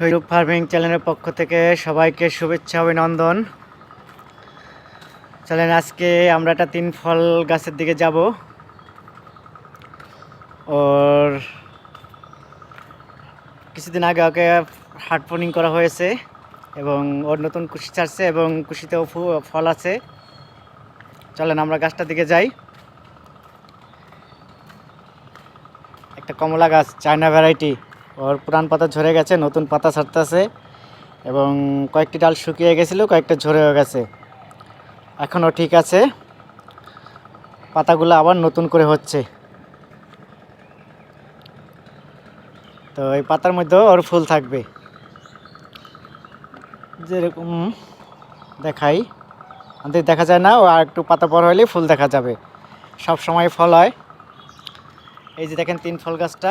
সৈরূপ farming চ্যানেলের পক্ষ থেকে সবাইকে শুভেচ্ছা, অভিনন্দন। চলেন আজকে আমরা একটা তিন ফল গাছের দিকে যাব। ওর কিছুদিন আগে ওকে হার্ট ফোনিং করা হয়েছে এবং ওর নতুন কুশি ছাড়ছে এবং কুশিতেও ফল আছে। চলেন আমরা গাছটার দিকে যাই। একটা কমলা গাছ, চায়না ভ্যারাইটি। ওর পুরান পাতা ঝরে গেছে, নতুন পাতা ছাড়তেছে এবং কয়েকটি ডাল শুকিয়ে গেছিল, কয়েকটা ঝরেও গেছে। এখনও ঠিক আছে, পাতাগুলো আবার নতুন করে হচ্ছে। তো এই পাতার মধ্যেও ওর ফুল থাকবে। যেরকম দেখাই আমাদের দেখা যায় না, ও আর একটু পাতা বড় হলেই ফুল দেখা যাবে। সব সময় ফল হয়। এই যে দেখেন তিন ফল গাছটা।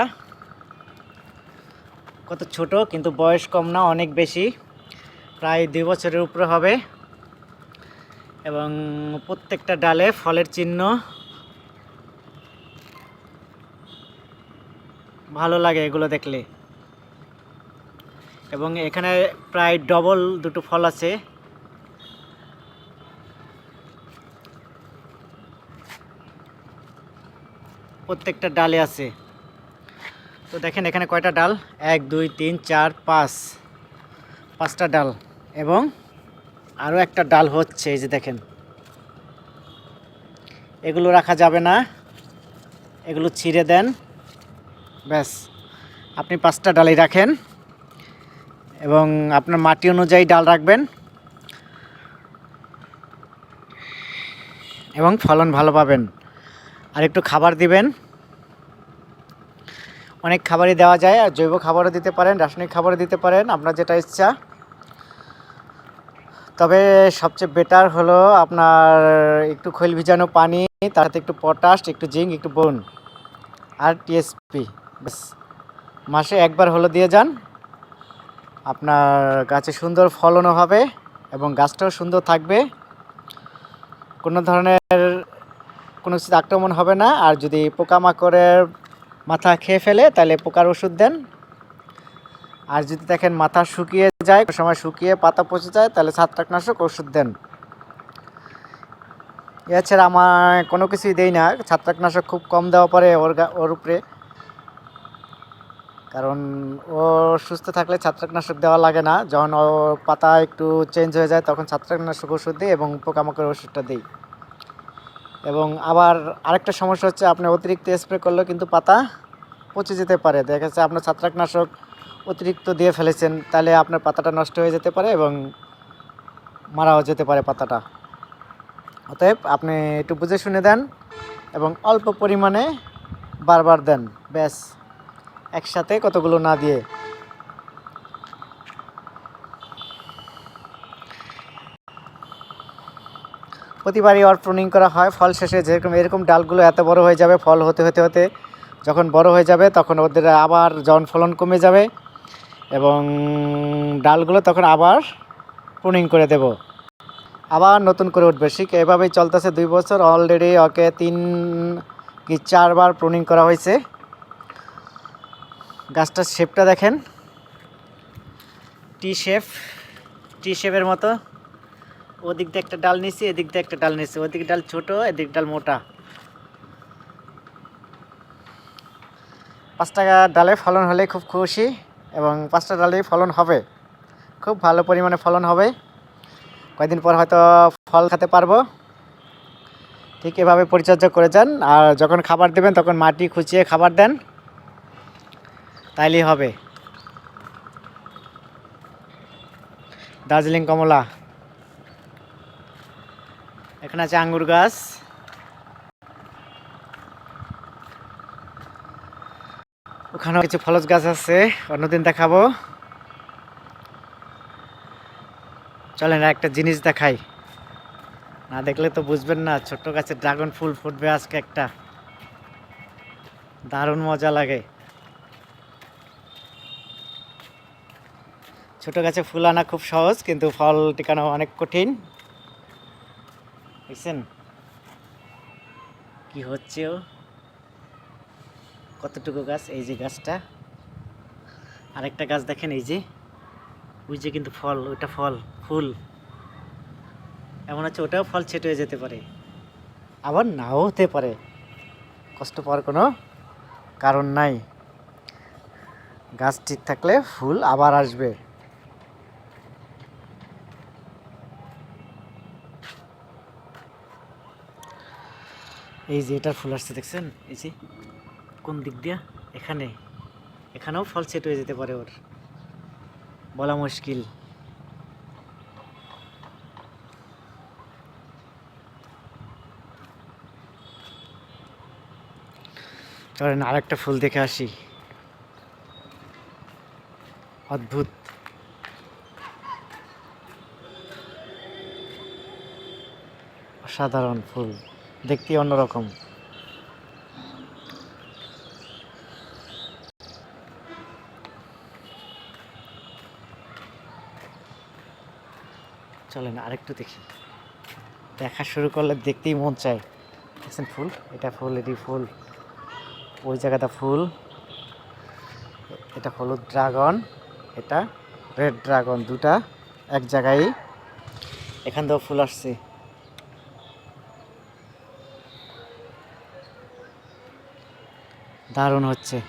কত ছোট, কিন্তু বয়স কম না, অনেক বেশি। প্রায় দুই বছরের উপরে হবে। এবং প্রত্যেকটা ডালে ফলের চিহ্ন। ভালো লাগে এগুলো দেখলে। এবং এখানে প্রায় ডবল দুটো ফল আছে। প্রত্যেকটা ডালে আছে। তো দেখেন এখানে কয়টা ডাল? এক, দুই, তিন, চার, পাঁচ। পাঁচটা ডাল। এবং আরও একটা ডাল হচ্ছে, এই যে দেখেন। এগুলো রাখা যাবে না। এগুলো ছিঁড়ে দেন। ব্যাস। আপনি পাঁচটা ডালই রাখেন। এবং আপনার মাটি অনুযায়ী ডাল রাখবেন। এবং ফলন ভালো পাবেন। আর একটু খাবার দিবেন। অনেক খাবারই দেওয়া যায়, আর জৈব খাবারও দিতে পারেন, রাসায়নিক খাবারও দিতে পারেন, আপনার যেটা ইচ্ছা। তবে সবচেয়ে বেটার হলো আপনার একটু খৈল ভিজানো পানি, তার সাথে একটু পটাশ একটু জিঙ্ক একটু বোন আর টিএসপি ব্যাস। মাসে একবার হলো দিয়ে যান। আপনার গাছে সুন্দর ফলনও হবে এবং গাছটাও সুন্দর থাকবে। কোনো ধরনের কোনো কিছু আক্রমণ হবে না, আর যদি পোকামাকড়ের মাথা খেয়ে ফেলে তাহলে পোকার ওষুধ দেন। আর যদি দেখেন মাথা শুকিয়ে যায় সময় শুকিয়ে পাতা পচে যায় তাহলে ছত্রাকনাশক ওষুধ দেন। এছাড়া আমার কোনো কিছুই দেই না। ছত্রাকনাশক খুব কম দেওয়া পরে ওর ওর উপরে। কারণ ও সুস্থ থাকলে ছত্রাকনাশক দেওয়া লাগে না। যখন ও পাতা একটু চেঞ্জ হয়ে যায়, তখন ছত্রাকনাশক ওষুধ দিই এবং পোকামাকড়ের ওষুধটা দিই। এবং আবার আরেকটা সমস্যা হচ্ছে আপনি অতিরিক্ত স্প্রে করলেও কিন্তু পাতা পচে যেতে পারে। দেখা যাচ্ছে আপনার ছত্রাকনাশক অতিরিক্ত দিয়ে ফেলেছেন, তাহলে আপনার পাতাটা নষ্ট হয়ে যেতে পারে এবং মারাও যেতে পারে পাতাটা। অতএব আপনি একটু বুঝে শুনে দেন এবং অল্প পরিমাণে বারবার দেন, ব্যাস, একসাথে কতগুলো না দিয়ে। প্রতিবারই অর প্রুনিং করা হয়। ফল শেষে যেরকম, এরকম ডালগুলো এত বড় হয়ে যাবে, ফল হতে হতে হতে যখন বড় হয়ে যাবে তখন ওদের আবার জন ফলন কমে যাবে এবং ডালগুলো তখন আবার প্রুনিং করে দেব। আবার নতুন করে উঠবে। ঠিক এভাবেই চলতেছে দুই বছর। অলরেডি ওকে তিন কি চারবার প্রুনিং করা হয়েছে। গাছটার শেপটা দেখেন। টি শেপ টি শেপের মতো। ওদিক দিয়ে একটা ডাল নিছি, এদিক দিয়ে একটা ডাল নিছি। ওদিক ডাল ছোট, এদিক ডাল মোটা। পাঁচ টাকা ডালে ফলন হলে খুব খুশি এবং পাঁচটা ডালেই ফলন হবে। খুব ভালো পরিমাণে ফলন হবে। কয়েকদিন পর হয়তো ফল খেতে পারব। ঠিক এভাবে পরিচর্যা করে যান আর যখন খাবার দেবেন তখন মাটি খুঁচিয়ে খাবার দেন। তাইলেই হবে। দার্জিলিং কমলা। এখানে আছে আঙ্গুর গাছ। ওখানেও কিছু ফলস গাছ আছে, অন্যদিন দেখাবো। চলেন একটা জিনিস দেখাই। না দেখলে তো বুঝবেন না, ছোট্ট গাছে ড্রাগন ফুল ফুটবে আজকে একটা। দারুণ মজা লাগে। ছোট গাছে ফুল আনা খুব সহজ, কিন্তু ফল টিকানো অনেক কঠিন। দেখছেন? কি হচ্ছে ও? কতটুকু গাছ? এই যে গাছটা। আরেকটা গাছ দেখেন, এই যে। ওই যে কিন্তু ফল ওটা ফল, ফুল। এমন হচ্ছে ওটাও ফল ছেটে হয়ে যেতে পারে। আবার নাও হতে পারে। কষ্ট পাওয়ার কোনো কারণ নাই। গাছ ঠিক থাকলে ফুল আবার আসবে। এই যে এটা ফুল আসছে, দেখছেন? এই যে কোন দিক দিয়া? এখানে। এখানেও ফল সেট হয়ে যেতে পারে ওর। বলা মুশকিল। চলেন আরেকটা ফুল দেখে আসি। অদ্ভুত। অসাধারণ ফুল। দেখতে অন্যরকম। চলেন আরেকটু দেখি। দেখা শুরু করলে দেখতেই মন চায়। দেখছেন ফুল? এটা ফুল, এটি ফুল। ওই জায়গাটা ফুল। এটা হলুদ ড্রাগন, এটা রেড ড্রাগন দুটা এক জায়গায়। এখান থেকেও ফুল আসছে। দারুণ হচ্ছে।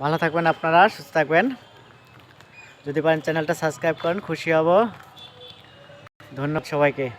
ভালো থাকবেন আপনারা, সুস্থ থাকবেন। যদি পারেন চ্যানেলটা সাবস্ক্রাইব করেন, খুশি হব। ধন্যবাদ সবাইকে।